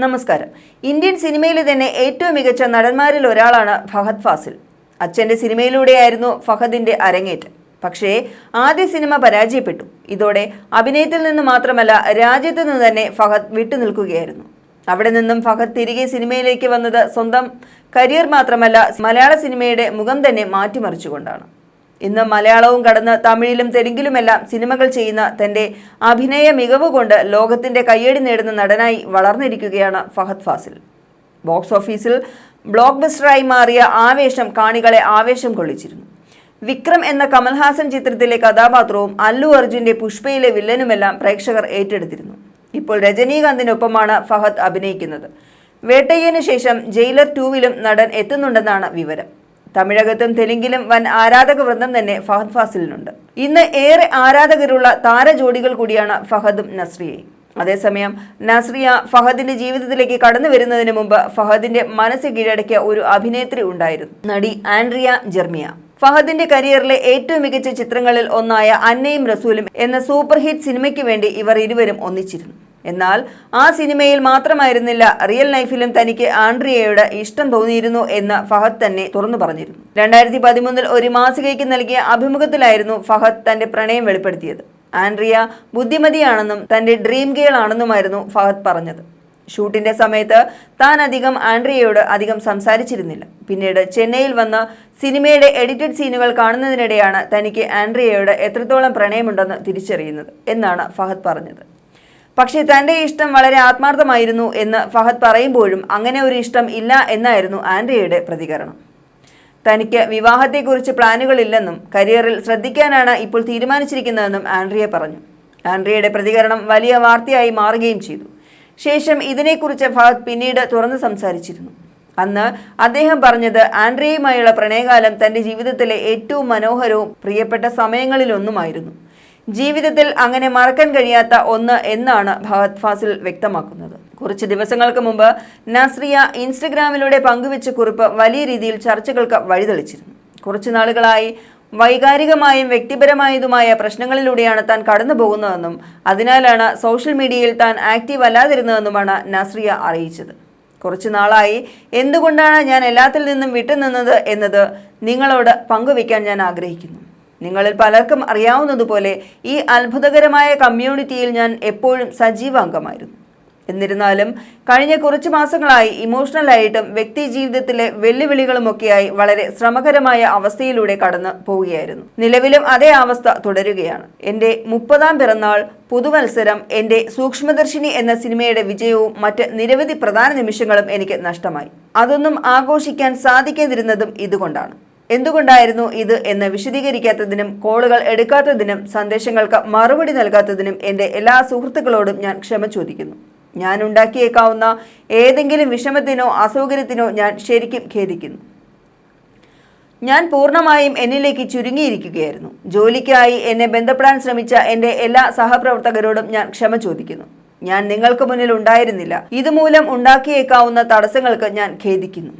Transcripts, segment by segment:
നമസ്കാരം. ഇന്ത്യൻ സിനിമയിലെ തന്നെ ഏറ്റവും മികച്ച നടന്മാരിൽ ഒരാളാണ് ഫഹദ് ഫാസിൽ. അച്ഛന്റെ സിനിമയിലൂടെയായിരുന്നു ഫഹദിന്റെ അരങ്ങേറ്റം. പക്ഷേ ആദ്യ സിനിമ പരാജയപ്പെട്ടു. ഇതോടെ അഭിനയത്തിൽ നിന്ന് മാത്രമല്ല രാജ്യത്ത് നിന്ന് തന്നെ ഫഹദ് വിട്ടുനിൽക്കുകയായിരുന്നു. അവിടെ നിന്നും ഫഹദ് തിരികെ സിനിമയിലേക്ക് വന്നത് സ്വന്തം കരിയർ മാത്രമല്ല മലയാള സിനിമയുടെ മുഖം തന്നെ മാറ്റിമറിച്ചുകൊണ്ടാണ്. ഇന്ന് മലയാളവും കടന്ന് തമിഴിലും തെലുങ്കിലുമെല്ലാം സിനിമകൾ ചെയ്യുന്ന തന്റെ അഭിനയ മികവ് കൊണ്ട് ലോകത്തിന്റെ കയ്യടി നേടുന്ന നടനായി വളർന്നിരിക്കുകയാണ് ഫഹദ് ഫാസിൽ. ബോക്സ് ഓഫീസിൽ ബ്ലോക്ക് ബസ്റ്ററായി മാറിയ ആവേശം കാണികളെ ആവേശം കൊള്ളിച്ചിരുന്നു. വിക്രം എന്ന കമൽഹാസൻ ചിത്രത്തിലെ കഥാപാത്രവും അല്ലു അർജുന്റെ പുഷ്പയിലെ വില്ലനുമെല്ലാം പ്രേക്ഷകർ ഏറ്റെടുത്തിരുന്നു. ഇപ്പോൾ രജനീകാന്തിനൊപ്പമാണ് ഫഹദ് അഭിനയിക്കുന്നത്. വേട്ടയ്യന് ശേഷം ജയിലർ ടൂവിലും നടൻ എത്തുന്നുണ്ടെന്നാണ് വിവരം. തമിഴകത്തും തെലുങ്കിലും വൻ ആരാധക വൃന്ദം തന്നെ ഫഹദ് ഫാസിലിനുണ്ട്. ഇന്ന് ഏറെ ആരാധകരുള്ള താരജോഡികൾ കൂടിയാണ് ഫഹദും നസ്രിയയും. അതേസമയം നസ്രിയ ഫഹദിന്റെ ജീവിതത്തിലേക്ക് കടന്നു വരുന്നതിന് മുമ്പ് ഫഹദിന്റെ മനസ്സ് കീഴടക്കിയ ഒരു അഭിനേത്രി ഉണ്ടായിരുന്നു. നടി ആൻഡ്രിയ ജെർമിയ. ഫഹദിന്റെ കരിയറിലെ ഏറ്റവും മികച്ച ചിത്രങ്ങളിൽ ഒന്നായ അന്നയും റസൂലും എന്ന സൂപ്പർ ഹിറ്റ് സിനിമയ്ക്ക് വേണ്ടി ഇവർ ഇരുവരും ഒന്നിച്ചിരുന്നു. എന്നാൽ ആ സിനിമയിൽ മാത്രമായിരുന്നില്ല. റിയൽ ലൈഫിലും തനിക്ക് ആൻഡ്രിയയുടെ ഇഷ്ടം തോന്നിയിരുന്നു എന്ന് ഫഹദ് തന്നെ തുറന്നു പറഞ്ഞിരുന്നു. രണ്ടായിരത്തി പതിമൂന്നിൽ ഒരു മാസികയ്ക്ക് നൽകിയ അഭിമുഖത്തിലായിരുന്നു ഫഹദ് തന്റെ പ്രണയം വെളിപ്പെടുത്തിയത്. ആൻഡ്രിയ ബുദ്ധിമതിയാണെന്നും തന്റെ ഡ്രീം ഗേൾ ആണെന്നുമായിരുന്നു ഫഹദ് പറഞ്ഞത്. ഷൂട്ടിന്റെ സമയത്ത് താൻ അധികം ആൻഡ്രിയയോട് അധികം സംസാരിച്ചിരുന്നില്ല. പിന്നീട് ചെന്നൈയിൽ വന്ന് സിനിമയുടെ എഡിറ്റഡ് സീനുകൾ കാണുന്നതിനിടെയാണ് തനിക്ക് ആൻഡ്രിയയോട് എത്രത്തോളം പ്രണയമുണ്ടെന്ന് തിരിച്ചറിയുന്നത് എന്നാണ് ഫഹദ് പറഞ്ഞത്. പക്ഷേ തന്റെ ഇഷ്ടം വളരെ ആത്മാർത്ഥമായിരുന്നു എന്ന് ഫഹദ് പറയുമ്പോഴും അങ്ങനെ ഒരു ഇഷ്ടം ഇല്ല എന്നായിരുന്നു ആൻഡ്രിയയുടെ പ്രതികരണം. തനിക്ക് വിവാഹത്തെക്കുറിച്ച് പ്ലാനുകളില്ലെന്നും കരിയറിൽ ശ്രദ്ധിക്കാനാണ് ഇപ്പോൾ തീരുമാനിച്ചിരിക്കുന്നതെന്നും ആൻഡ്രിയ പറഞ്ഞു. ആൻഡ്രിയയുടെ പ്രതികരണം വലിയ വാർത്തയായി മാറുകയും ചെയ്തു. ശേഷം ഇതിനെക്കുറിച്ച് ഫഹദ് പിന്നീട് തുറന്നു സംസാരിച്ചിരുന്നു. അന്ന് അദ്ദേഹം പറഞ്ഞത് ആൻഡ്രിയയുമായുള്ള പ്രണയകാലം തന്റെ ജീവിതത്തിലെ ഏറ്റവും മനോഹരവും പ്രിയപ്പെട്ട സമയങ്ങളിലൊന്നുമായിരുന്നു. ജീവിതത്തിൽ അങ്ങനെ മറക്കാൻ കഴിയാത്ത ഒന്ന് എന്നാണ് ഭഗത് ഫാസിൽ വ്യക്തമാക്കുന്നത്. കുറച്ച് ദിവസങ്ങൾക്ക് മുമ്പ് നസ്രിയ ഇൻസ്റ്റഗ്രാമിലൂടെ പങ്കുവെച്ച കുറിപ്പ് വലിയ രീതിയിൽ ചർച്ചകൾക്ക് വഴിതെളിച്ചിരുന്നു. കുറച്ചു നാളുകളായി വൈകാരികമായും വ്യക്തിപരമായതുമായ പ്രശ്നങ്ങളിലൂടെയാണ് താൻ കടന്നു പോകുന്നതെന്നും അതിനാലാണ് സോഷ്യൽ മീഡിയയിൽ താൻ ആക്റ്റീവ് അല്ലാതിരുന്നതെന്നുമാണ് നസ്രിയ അറിയിച്ചത്. കുറച്ചു നാളായി എന്തുകൊണ്ടാണ് ഞാൻ എല്ലാത്തിൽ നിന്നും വിട്ടുനിന്നത് എന്നത് നിങ്ങളോട് പങ്കുവയ്ക്കാൻ ഞാൻ ആഗ്രഹിക്കുന്നു. നിങ്ങളിൽ പലർക്കും അറിയാവുന്നതുപോലെ ഈ അത്ഭുതകരമായ കമ്മ്യൂണിറ്റിയിൽ ഞാൻ എപ്പോഴും സജീവ അംഗമായിരുന്നു എന്നിരുന്നാലും കഴിഞ്ഞ കുറച്ച് മാസങ്ങളായി ഇമോഷണലായിട്ടും വ്യക്തി ജീവിതത്തിലെ വെല്ലുവിളികളുമൊക്കെയായി വളരെ ശ്രമകരമായ അവസ്ഥയിലൂടെ കടന്നു പോവുകയായിരുന്നു. നിലവിലും അതേ അവസ്ഥ തുടരുകയാണ്. എന്റെ മുപ്പതാം പിറന്നാൾ പുതുവത്സരം എന്റെ സൂക്ഷ്മദർശിനി എന്ന സിനിമയുടെ വിജയവും മറ്റ് നിരവധി പ്രധാന നിമിഷങ്ങളും എനിക്ക് നഷ്ടമായി. അതൊന്നും ആഘോഷിക്കാൻ സാധിക്കാതിരുന്നതും ഇതുകൊണ്ടാണ്. എന്തുകൊണ്ടായിരുന്നു ഇത് എന്ന് വിശദീകരിക്കാത്തതിനും കോളുകൾ എടുക്കാത്തതിനും സന്ദേശങ്ങൾക്ക് മറുപടി നൽകാത്തതിനും എന്റെ എല്ലാ സുഹൃത്തുക്കളോടും ഞാൻ ക്ഷമ ചോദിക്കുന്നു. ഞാൻ ഉണ്ടാക്കിയേക്കാവുന്ന ഏതെങ്കിലും വിഷമത്തിനോ അസൗകര്യത്തിനോ ഞാൻ ശരിക്കും ഖേദിക്കുന്നു. ഞാൻ പൂർണമായും എന്നിലേക്ക് ചുരുങ്ങിയിരിക്കുകയായിരുന്നു. ജോലിക്കായി എന്നെ ബന്ധപ്പെടാൻ ശ്രമിച്ച എന്റെ എല്ലാ സഹപ്രവർത്തകരോടും ഞാൻ ക്ഷമ ചോദിക്കുന്നു. ഞാൻ നിങ്ങൾക്ക് മുന്നിൽ ഉണ്ടായിരുന്നില്ല. ഇതുമൂലം ഉണ്ടാക്കിയേക്കാവുന്ന തടസ്സങ്ങൾക്ക് ഞാൻ ഖേദിക്കുന്നു.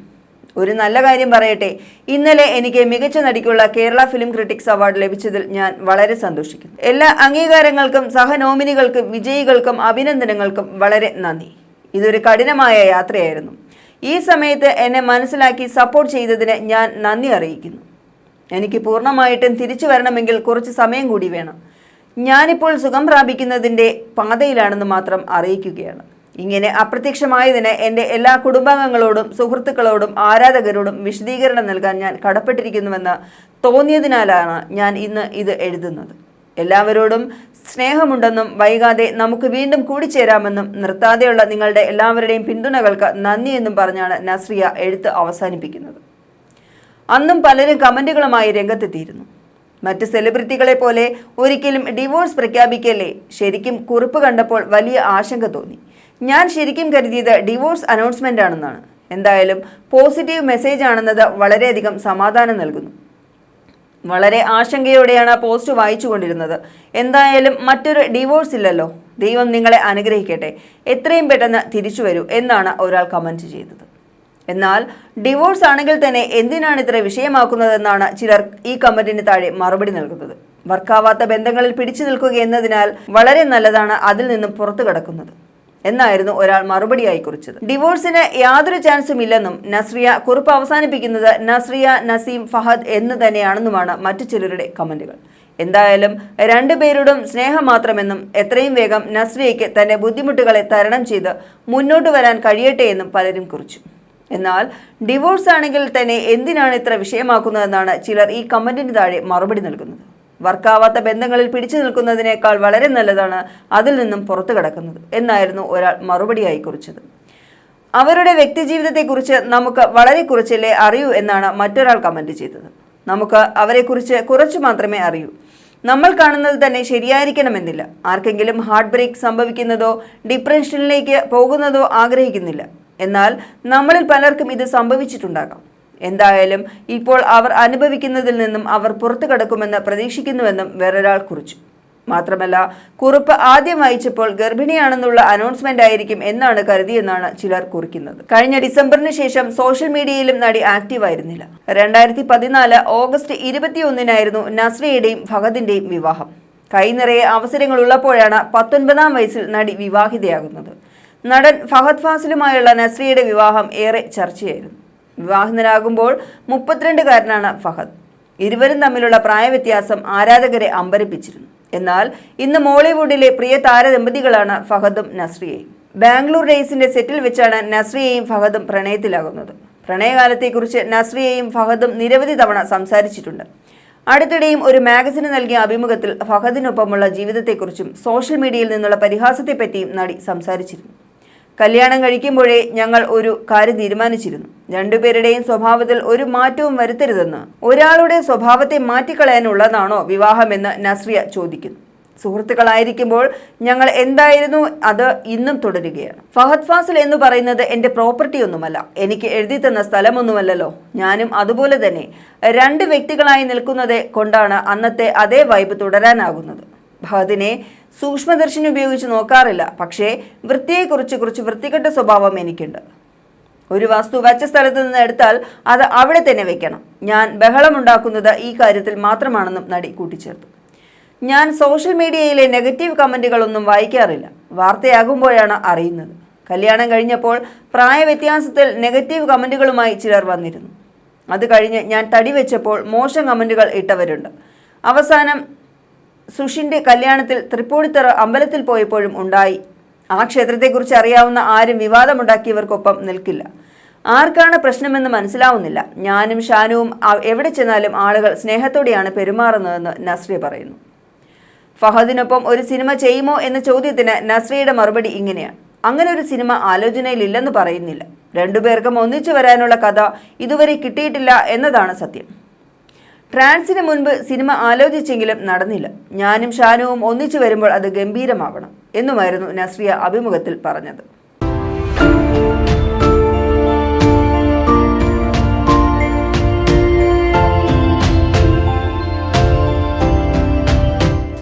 ഒരു നല്ല കാര്യം പറയട്ടെ. ഇന്നലെ എനിക്ക് മികച്ച നടിക്കുള്ള കേരള ഫിലിം ക്രിട്ടിക്സ് അവാർഡ് ലഭിച്ചതിൽ ഞാൻ വളരെ സന്തോഷിക്കുന്നു. എല്ലാ അംഗീകാരങ്ങൾക്കും സഹനോമിനികൾക്കും വിജയികൾക്കും അഭിനന്ദനങ്ങൾക്കും വളരെ നന്ദി. ഇതൊരു കഠിനമായ യാത്രയായിരുന്നു. ഈ സമയത്ത് എന്നെ മനസ്സിലാക്കി സപ്പോർട്ട് ചെയ്തതിന് ഞാൻ നന്ദി അറിയിക്കുന്നു. എനിക്ക് പൂർണമായിട്ടും തിരിച്ചു വരണമെങ്കിൽ കുറച്ച് സമയം കൂടി വേണം. ഞാനിപ്പോൾ സുഖം പ്രാപിക്കുന്നതിന്റെ പാതയിലാണെന്ന് മാത്രം അറിയിക്കുകയാണ്. ഇങ്ങനെ അപ്രത്യക്ഷമായതിന് എന്റെ എല്ലാ കുടുംബാംഗങ്ങളോടും സുഹൃത്തുക്കളോടും ആരാധകരോടും വിശദീകരണം നൽകാൻ ഞാൻ കടപ്പെട്ടിരിക്കുന്നുവെന്ന് തോന്നിയതിനാലാണ് ഞാൻ ഇന്ന് ഇത് എഴുതുന്നത്. എല്ലാവരോടും സ്നേഹമുണ്ടെന്നും വൈകാതെ നമുക്ക് വീണ്ടും കൂടിച്ചേരാമെന്നും നിർത്താതെയുള്ള നിങ്ങളുടെ എല്ലാവരുടെയും പിന്തുണകൾക്ക് നന്ദിയെന്നും പറഞ്ഞാണ് നസ്രിയ എഴുത്ത് അവസാനിപ്പിക്കുന്നത്. അന്നും പലരും കമന്റുകളുമായി രംഗത്തെത്തിയിരുന്നു. മറ്റ് സെലിബ്രിറ്റികളെ പോലെ ഒരിക്കലും ഡിവോഴ്സ് പ്രഖ്യാപിക്കല്ലേ? ശരിക്കും കുറിപ്പ് കണ്ടപ്പോൾ വലിയ ആശങ്ക തോന്നി. ഞാൻ ശരിക്കും കരുതിയത് ഡിവോഴ്സ് അനൗൺസ്മെന്റ് ആണെന്നാണ് എന്തായാലും പോസിറ്റീവ് മെസ്സേജ് ആണെന്നത് വളരെയധികം സമാധാനം നൽകുന്നു. വളരെ ആശങ്കയോടെയാണ് പോസ്റ്റ് വായിച്ചു കൊണ്ടിരുന്നത് എന്തായാലും മറ്റൊരു ഡിവോഴ്സ് ഇല്ലല്ലോ. ദൈവം നിങ്ങളെ അനുഗ്രഹിക്കട്ടെ. എത്രയും പെട്ടെന്ന് തിരിച്ചു വരൂ എന്നാണ് ഒരാൾ കമന്റ് ചെയ്തത്. എന്നാൽ ഡിവോഴ്സ് ആണെങ്കിൽ തന്നെ എന്തിനാണ് ഇത്ര വിഷയമാക്കുന്നതെന്നാണ് ചിലർ ഈ കമന്റിന് താഴെ മറുപടി നൽകുന്നത്. വർക്കാവാത്ത ബന്ധങ്ങളിൽ പിടിച്ചു നിൽക്കുക എന്നതിനാൽ വളരെ നല്ലതാണ് അതിൽ നിന്നും പുറത്തു കടക്കുന്നത്. എന്നായിരുന്നു ഒരാൾ മറുപടിയായി കുറിച്ചത്. ഡിവോഴ്സിന് യാതൊരു ചാൻസും ഇല്ലെന്നും നസ്രിയ കുറിപ്പ് അവസാനിപ്പിക്കുന്നത് നസ്രിയ നസീം ഫഹദ് എന്ന് തന്നെയാണെന്നുമാണ് മറ്റു ചിലരുടെ കമന്റുകൾ. എന്തായാലും രണ്ടുപേരോടും സ്നേഹം മാത്രമെന്നും എത്രയും വേഗം നസ്രിയയ്ക്ക് തന്റെ ബുദ്ധിമുട്ടുകളെ തരണം ചെയ്ത് മുന്നോട്ട് വരാൻ കഴിയട്ടെ എന്നും പലരും കുറിച്ചു. എന്നാൽ ഡിവോഴ്സ് ആണെങ്കിൽ തന്നെ എന്തിനാണ് ഇത്ര വിഷയമാക്കുന്നതെന്നാണ് ചിലർ ഈ കമന്റിന് താഴെ മറുപടി നൽകുന്നത്. വർക്കാവാത്ത ബന്ധങ്ങളിൽ പിടിച്ചു നിൽക്കുന്നതിനേക്കാൾ വളരെ നല്ലതാണ് അതിൽ നിന്നും പുറത്തു കടക്കുന്നത് എന്നായിരുന്നു ഒരാൾ മറുപടിയായി കുറിച്ചത്. അവരുടെ വ്യക്തിജീവിതത്തെക്കുറിച്ച് നമുക്ക് വളരെ കുറച്ചല്ലേ അറിയൂ എന്നാണ് മറ്റൊരാൾ കമന്റ് ചെയ്തത്. നമുക്ക് അവരെക്കുറിച്ച് കുറച്ച് മാത്രമേ അറിയൂ. നമ്മൾ കാണുന്നത് തന്നെ ശരിയായിരിക്കണമെന്നില്ല. ആർക്കെങ്കിലും ഹാർട്ട് ബ്രേക്ക് സംഭവിക്കുന്നതോ ഡിപ്രഷനിലേക്ക് പോകുന്നതോ ആഗ്രഹിക്കുന്നില്ല. എന്നാൽ നമ്മളിൽ പലർക്കും ഇത് സംഭവിച്ചിട്ടുണ്ടാകാം. എന്തായാലും ഇപ്പോൾ അവർ അനുഭവിക്കുന്നതിൽ നിന്നും അവർ പുറത്തു കടക്കുമെന്ന് പ്രതീക്ഷിക്കുന്നുവെന്നും വേറൊരാൾ കുറിച്ചു. മാത്രമല്ല കുറിപ്പ് ആദ്യം വായിച്ചപ്പോൾ ഗർഭിണിയാണെന്നുള്ള അനൗൺസ്മെന്റ് ആയിരിക്കും എന്നാണ് കരുതിയെന്നാണ് ചിലർ കുറിക്കുന്നത്. കഴിഞ്ഞ ഡിസംബറിന് ശേഷം സോഷ്യൽ മീഡിയയിലും നടി ആക്റ്റീവ് ആയിരുന്നില്ല. രണ്ടായിരത്തി പതിനാല് ഓഗസ്റ്റ് ഇരുപത്തിയൊന്നിനായിരുന്നു നസ്രിയുടെയും ഫഹദിന്റെയും വിവാഹം. കൈനിറയെ അവസരങ്ങൾ ഉള്ളപ്പോഴാണ് പത്തൊൻപതാം വയസ്സിൽ നടി വിവാഹിതയാകുന്നത്. നടൻ ഫഹദ് ഫാസിലുമായുള്ള നസ്രിയയുടെ വിവാഹം ഏറെ ചർച്ചയായിരുന്നു. വിവാഹിതനാകുമ്പോൾ മുപ്പത്തിരണ്ടുകാരനാണ് ഫഹദ്. ഇരുവരും തമ്മിലുള്ള പ്രായവ്യത്യാസം ആരാധകരെ അമ്പരപ്പിച്ചിരുന്നു. എന്നാൽ ഇന്ന് മോളിവുഡിലെ പ്രിയ താരദമ്പതികളാണ് ഫഹദും നസ്രിയയും. ബാംഗ്ലൂർ ഡേയ്സിന്റെ സെറ്റിൽ വെച്ചാണ് നസ്രിയയും ഫഹദും പ്രണയത്തിലാകുന്നത്. പ്രണയകാലത്തെക്കുറിച്ച് നസ്രിയയും ഫഹദും നിരവധി തവണ സംസാരിച്ചിട്ടുണ്ട്. അടുത്തിടെയും ഒരു മാഗസിന് നൽകിയ അഭിമുഖത്തിൽ ഫഹദിനൊപ്പമുള്ള ജീവിതത്തെക്കുറിച്ചും സോഷ്യൽ മീഡിയയിൽ നിന്നുള്ള പരിഹാസത്തെപ്പറ്റിയും നടി സംസാരിച്ചിരുന്നു. കല്യാണം കഴിക്കുമ്പോഴേ ഞങ്ങൾ ഒരു കാര്യം തീരുമാനിച്ചിരുന്നു. രണ്ടുപേരുടെയും സ്വഭാവത്തിൽ ഒരു മാറ്റവും വരുത്തരുതെന്ന്. ഒരാളുടെ സ്വഭാവത്തെ മാറ്റിക്കളയാനുള്ളതാണോ വിവാഹമെന്ന് നസ്രിയ ചോദിക്കുന്നു. സുഹൃത്തുക്കളായിരിക്കുമ്പോൾ ഞങ്ങൾ എന്തായിരുന്നു? അത് ഇന്നും തുടരുകയാണ്. ഫഹദ് ഫാസിൽ എന്ന് പറയുന്നത് എന്റെ പ്രോപ്പർട്ടി ഒന്നുമല്ല. എനിക്ക് എഴുതി തന്ന സ്ഥലമൊന്നുമല്ലല്ലോ. ഞാനും അതുപോലെ തന്നെ. രണ്ട് വ്യക്തികളായി നിൽക്കുന്നത് കൊണ്ടാണ് അന്നത്തെ അതേ വൈബ് തുടരാനാകുന്നത്. ഫഹദിനെ സൂക്ഷ്മദർശിനി ഉപയോഗിച്ച് നോക്കാറില്ല. പക്ഷേ വൃത്തിയെക്കുറിച്ച് കുറച്ച് വൃത്തികെട്ട സ്വഭാവം എനിക്കുണ്ട്. ഒരു വസ്തു വെച്ച സ്ഥലത്ത് നിന്ന് എടുത്താൽ അത് അവിടെ തന്നെ വെക്കണം. ഞാൻ ബഹളമുണ്ടാക്കുന്നത് ഈ കാര്യത്തിൽ മാത്രമാണെന്നും നടി കൂട്ടിച്ചേർത്തു. ഞാൻ സോഷ്യൽ മീഡിയയിലെ നെഗറ്റീവ് കമന്റുകളൊന്നും വായിക്കാറില്ല. വാർത്തയാകുമ്പോഴാണ് അറിയുന്നത്. കല്യാണം കഴിഞ്ഞപ്പോൾ പ്രായവ്യത്യാസത്തിൽ നെഗറ്റീവ് കമന്റുകളുമായി ചിലർ വന്നിരുന്നു. അത് കഴിഞ്ഞ് ഞാൻ തടി വെച്ചപ്പോൾ മോശം കമന്റുകൾ ഇട്ടവരുണ്ട്. അവസാനം സുഷിന്റെ കല്യാണത്തിൽ തൃപ്പൂണിത്തറ അമ്പലത്തിൽ പോയപ്പോഴും ഉണ്ടായി. ആ ക്ഷേത്രത്തെക്കുറിച്ച് അറിയാവുന്ന ആരും വിവാദമുണ്ടാക്കിയവർക്കൊപ്പം നിൽക്കില്ല. ആർക്കാണ് പ്രശ്നമെന്ന് മനസ്സിലാവുന്നില്ല. ഞാനും ഷാനുവും എവിടെ ചെന്നാലും ആളുകൾ സ്നേഹത്തോടെയാണ് പെരുമാറുന്നതെന്ന് നസ്രിയ പറയുന്നു. ഫഹദിനൊപ്പം ഒരു സിനിമ ചെയ്യുമോ എന്ന ചോദ്യത്തിന് നസ്രിയയുടെ മറുപടി ഇങ്ങനെയാണ്. അങ്ങനെ ഒരു സിനിമ ആലോചനയിലില്ലെന്ന് പറയുന്നില്ല. രണ്ടുപേർക്കും ഒന്നിച്ചു വരാനുള്ള കഥ ഇതുവരെ കിട്ടിയിട്ടില്ല എന്നതാണ് സത്യം. ട്രാൻസിന് മുൻപ് സിനിമ ആലോചിച്ചെങ്കിലും നടന്നില്ല. ഞാനും ഷാനുവും ഒന്നിച്ചു വരുമ്പോൾ അത് ഗംഭീരമാവണം എന്നുമായിരുന്നു നസ്രിയ അഭിമുഖത്തിൽ പറഞ്ഞത്.